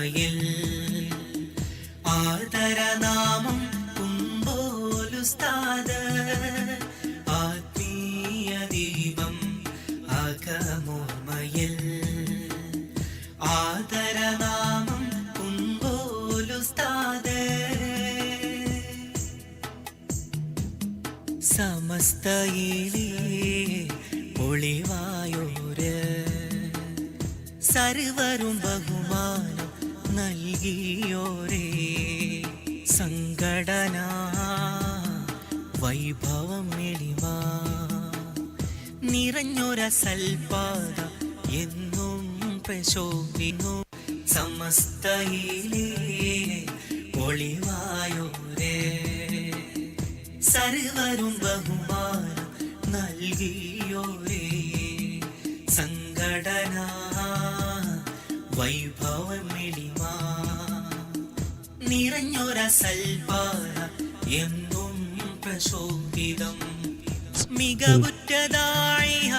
ഓർമ്മയിൽ ആദരനാമം കുമ്പോലുസ്താദ് ആത്മീയ ദീപം അകമോർമ്മയിൽ ആദരനാമം കുമ്പോലുസ്താദ്. സമസ്തയിലേ ഒളിവായോര്. സർവരും ബഹുമാനം നൽകിയോരേ സംഘടന വൈഭവം എളിമ നിറഞ്ഞൊര സൽപാത എന്നും പ്രശോഭിനു സമസ്തയിലേ ഒളിവായോരേ. സർവരും ബഹുമാനം നൽകിയോരേ. സംഘടന വൈഭവമിളിമ നിറഞ്ഞൊരസൽപാല എന്നും പ്രശോഭിതം. മികവുറ്റതായി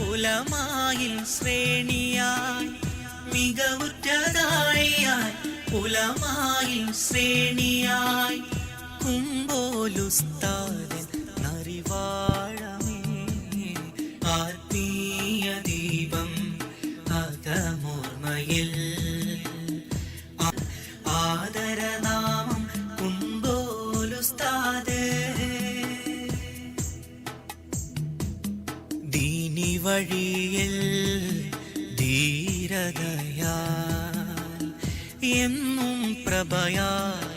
പുലമായിൽ ശ്രേണിയായി. മികവുറ്റതായി പുലമായിൽ ശ്രേണിയായി. കുമ്പോലുസ്താരൻ നറിവാഴമേ ആത്മീയ ആ- ആദരനാമം കുമ്പോലുസ്താദ് ദീനി വഴിയിൽ ധീരതയാൽ എന്നും പ്രഭയാൽ